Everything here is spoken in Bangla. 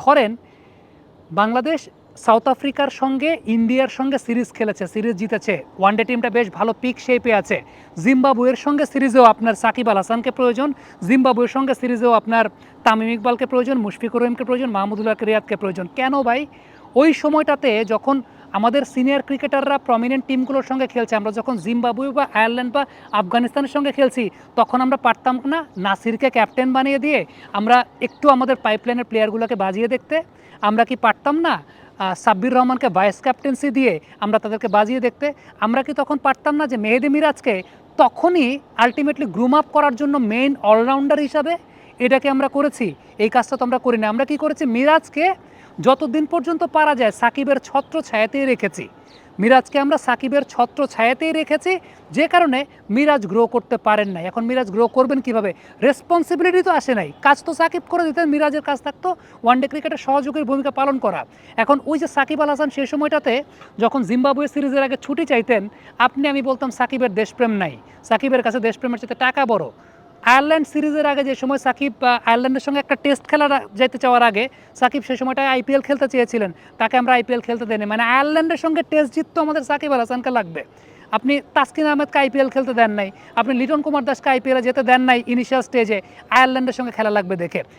ধরেন, বাংলাদেশ, সাউথ আফ্রিকার সঙ্গে ইন্ডিয়ার সঙ্গে সিরিজ খেলেছে, সিরিজ জিতেছে। ওয়ানডে টিমটা বেশ ভালো পিক শেপে আছে। জিম্বাবুয়ের সঙ্গে সিরিজেও আপনার সাকিব আল হাসানকে প্রয়োজন, জিম্বাবুয়ের সঙ্গে সিরিজেও আপনার তামিম ইকবালকে প্রয়োজন, মুশফিকুর রহিমকে প্রয়োজন মাহমুদুল্লাহ রিয়াদকে প্রয়োজন। কেন ভাই? ওই সময়টাতে যখন আমাদের সিনিয়র ক্রিকেটাররা প্রমিনেন্ট টিমগুলোর সঙ্গে খেলছে, আমরা যখন জিম্বাবুয়ে বা আয়ারল্যান্ড বা আফগানিস্তানের সঙ্গে খেলছি, তখন আমরা পারতাম না নাসিরকে ক্যাপ্টেন বানিয়ে দিয়ে আমরা একটু আমাদের পাইপলাইনের প্লেয়ারগুলোকে বাজিয়ে দেখতে। আমরা কি পারতাম না সাব্বির রহমানকে ভাইস ক্যাপ্টেন্সি দিয়ে আমরা তাদেরকে বাজিয়ে দেখতে। আমরা কি তখন পারতাম না যে মেহেদি মিরাজকে তখনই আলটিমেটলি গ্রুম আপ করার জন্য মেইন অলরাউন্ডার হিসাবে এটাকে আমরা করেছি, এই কাজটা তো আমরা করি না আমরা কি করেছি? মিরাজকে যতদিন পর্যন্ত পারা যায়, সাকিবের ছত্র ছায়াতেই রেখেছি। মিরাজকে আমরা সাকিবের ছত্র ছায়াতেই রেখেছি, যে কারণে মিরাজ গ্রো করতে পারেন নাই। এখন মিরাজ গ্রো করবেন কীভাবে? রেসপন্সিবিলিটি তো আসে নাই। কাজ তো সাকিব করে দিতেন, মিরাজের কাজ থাকতো ওয়ানডে ক্রিকেটের সহযোগীর ভূমিকা পালন করা। এখন ওই যে সাকিব আল হাসান সেই সময়টাতে যখন জিম্বাবুয়ে সিরিজের আগে ছুটি চাইতেন, আপনি আমি বলতাম, সাকিবের দেশপ্রেম নাই। সাকিবের কাছে দেশপ্রেমের সাথে টাকা বড়। আয়ারল্যান্ড সিরিজের আগে যে সময় সাকিব আয়ারল্যান্ডের সঙ্গে একটা টেস্ট খেলার যেতে চাওয়ার আগে সাকিব সেই সময়টায় আইপিএল খেলতে চেয়েছিলেন। তাকে আমরা আইপিএল খেলতে দেনি মানে আয়ারল্যান্ডের সঙ্গে টেস্ট জিততো আমাদের সাকিব আল হাসানকে লাগবে। আপনি তাসকিন আহমেদকে আইপিএল খেলতে দেন নাই, আপনি লিটন কুমার দাসকে আইপিএলে যেতে দেন নাই ইনিশিয়াল স্টেজে আয়ারল্যান্ডের সঙ্গে খেলা লাগবে দেখে।